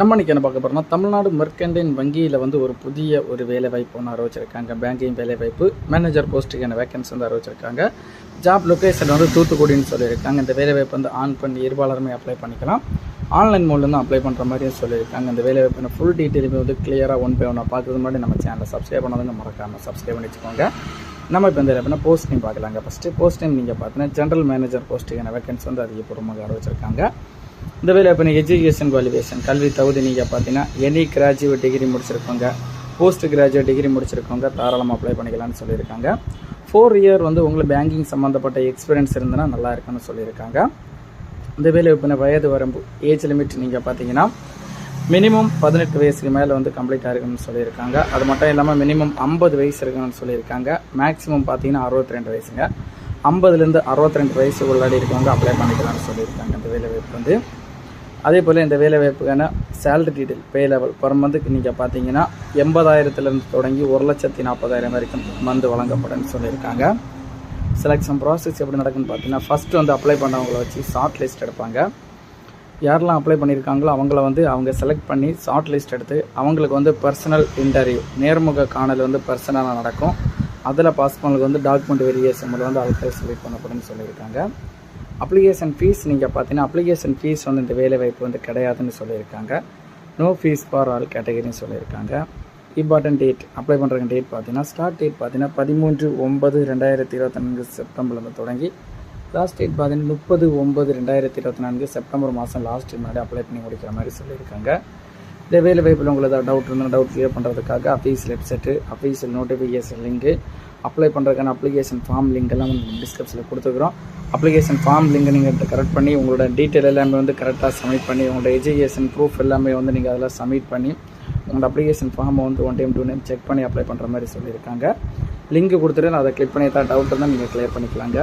நம்ம இன்னைக்கு என்ன பார்க்க போகிறோம்னா தமிழ்நாடு மெர்கண்டைன் வங்கியில் வந்து ஒரு புதிய ஒரு வேலை வாய்ப்பு ஒன்று அறிவிச்சிருக்காங்க பேங்கிங் வேலை வாய்ப்பு மேனேஜர் போஸ்ட்டுக்கான வேகன்சி வந்து அறிவிச்சிருக்காங்க. ஜாப் லொக்கேஷன் வந்து தூத்துக்குடின்னு சொல்லியிருக்காங்க. இந்த வேலை வாய்ப்பு வந்து ஆன் பண்ணி இருபாலருமே அப்ளை பண்ணிக்கலாம். ஆன்லைன் மூலம் அப்ளை பண்ணுற மாதிரியும் சொல்லியிருக்காங்க. இந்த வேலை வாய்ப்பு ஃபுல் டீட்டெயிலுமே வந்து கிளியராக ஒன் பை ஒன்றா பார்க்குறது முன்னாடி நம்ம சேனலை சப்ஸ்கிரைப் பண்ணதுங்க மறக்காமல் சப்ஸ்கிரைப் பண்ணி வச்சுக்கோங்க. நம்ம இப்போ இந்த வேலை போஸ்ட் நேம் பார்க்கலாங்க. ஃபஸ்ட்டு போஸ்ட் நேம் நீங்கள் பார்த்தீங்கன்னா ஜென்ரல் மேனேஜர் போஸ்ட்டுக்கான வேகன்சி வந்து அதிகபூர்வமாக அறிவிச்சிருக்காங்க. இந்த வேலை இப்போ எஜுகேஷன் குவாலிஃபிகேஷன் கல்வி தகுதி நீங்கள் பார்த்தீங்கன்னா எனி கிராஜுவேட் டிகிரி முடிச்சிருக்கோங்க போஸ்ட் கிராஜுவேட் டிகிரி முடிச்சிருக்கவங்க தாராளமாக அப்ளை பண்ணிக்கலாம்னு சொல்லியிருக்காங்க. ஃபோர் இயர் வந்து உங்களுக்கு பேங்கிங் சம்மந்தப்பட்ட எக்ஸ்பீரியன்ஸ் இருந்ததுன்னா நல்லா இருக்குன்னு சொல்லியிருக்காங்க. இந்த வேலை இப்போ வயது வரம்பு ஏஜ் லிமிட் நீங்கள் பார்த்தீங்கன்னா மினிமம் பதினெட்டு வயசுக்கு மேலே வந்து கம்ப்ளீட் ஆகிருக்குன்னு சொல்லியிருக்காங்க. அது மட்டும் இல்லாமல் மினிமம் ஐம்பது வயசு இருக்குன்னு சொல்லியிருக்காங்க. மேக்ஸிமம் பார்த்தீங்கன்னா அறுபத்தி ரெண்டு வயசுங்க. ஐம்பதுலேருந்து அறுபத்தி ரெண்டு வயசு உள்ளாடி இருக்கவங்க அப்ளை பண்ணிக்கலாம்னு சொல்லியிருக்காங்க இந்த வேலைவாய்ப்பு வந்து. அதே போல் இந்த வேலைவாய்ப்புக்கான salary detail pay level per மந்த்துக்கு நீங்கள் பார்த்தீங்கன்னா எண்பதாயிரத்துலேருந்து தொடங்கி ஒரு லட்சத்தி நாற்பதாயிரம் வரைக்கும் மந்த் வழங்கப்படும்னு சொல்லியிருக்காங்க. செலெக்ஷன் ப்ராசஸ் எப்படி நடக்குன்னு பார்த்தீங்கன்னா ஃபஸ்ட்டு வந்து அப்ளை பண்ணவங்கள வச்சு ஷார்ட் லிஸ்ட் எடுப்பாங்க. யாரெல்லாம் அப்ளை பண்ணியிருக்காங்களோ அவங்கள வந்து அவங்க செலக்ட் பண்ணி ஷார்ட் லிஸ்ட் எடுத்து அவங்களுக்கு வந்து பர்சனல் இன்டர்வியூ நேர்முக காணல் வந்து பர்சனலாக நடக்கும். அதில் பாஸ் பண்ணலுக்கு வந்து டாக்குமெண்ட் வெரிஃபிகேஷன் வந்து ஆட்கள் செலக்ட் பண்ணப்படும்னு சொல்லியிருக்காங்க. அப்ளிகேஷன் ஃபீஸ் நீங்கள் பார்த்தீங்கன்னா அப்ளிகேஷன் ஃபீஸ் வந்து இந்த வேலை வாய்ப்பு வந்து கிடையாதுன்னு சொல்லியிருக்காங்க. நோ ஃபீஸ் ஃபார் ஆல் கேட்டகரின்னு சொல்லியிருக்காங்க. இம்பார்ட்டன்ட் டேட் அப்ளை பண்ணுற டேட் பார்த்தீங்கன்னா ஸ்டார்ட் டேட் பார்த்தீங்கன்னா பதிமூன்று ஒன்பது ரெண்டாயிரத்தி இருபத்தி நான்கு செப்டம்பர்லேருந்து தொடங்கி லாஸ்ட் டேட் பார்த்தீங்கன்னா முப்பது ஒன்பது ரெண்டாயிரத்தி இருபத்தி நான்கு செப்டம்பர் மாதம் லாஸ்ட் முன்னாடி அப்ளை பண்ணி முடிக்கிற மாதிரி சொல்லியிருக்காங்க. இந்த வேலை வாய்ப்பில் உங்களுக்கு ஏதாவது டவுட் இருந்தால் டவுட் கிளியர் பண்ணுறதுக்காக official website official notification link apply பண்ணுறதுக்கான அப்ளிகேஷன் ஃபார்ம் லிங்க் எல்லாம் வந்து டிஸ்கிரிப்ஷனில் கொடுத்துக்கிறோம் அப்ளிகேஷன் ஃபார்ம் லிங்க் நீங்கள் கரெக்ட் பண்ணி உங்களோட டீட்டெயில் எல்லாமே வந்து கரெக்டாக சப்மிட் பண்ணி உங்களோட எஜுகேஷன் ப்ரூஃப் எல்லாமே வந்து நீங்கள் அதெல்லாம் சப்மிட் பண்ணி உங்களோட அப்ளிகேஷன் ஃபார்மை வந்து one time two time check பண்ணி அப்ளை பண்ணுற மாதிரி சொல்லியிருக்காங்க. லிங்க் கொடுத்துட்டு அதை கிளிக் பண்ணி தான் டவுட் இருந்தால் நீங்கள் கிளியர் பண்ணிக்கலாங்க.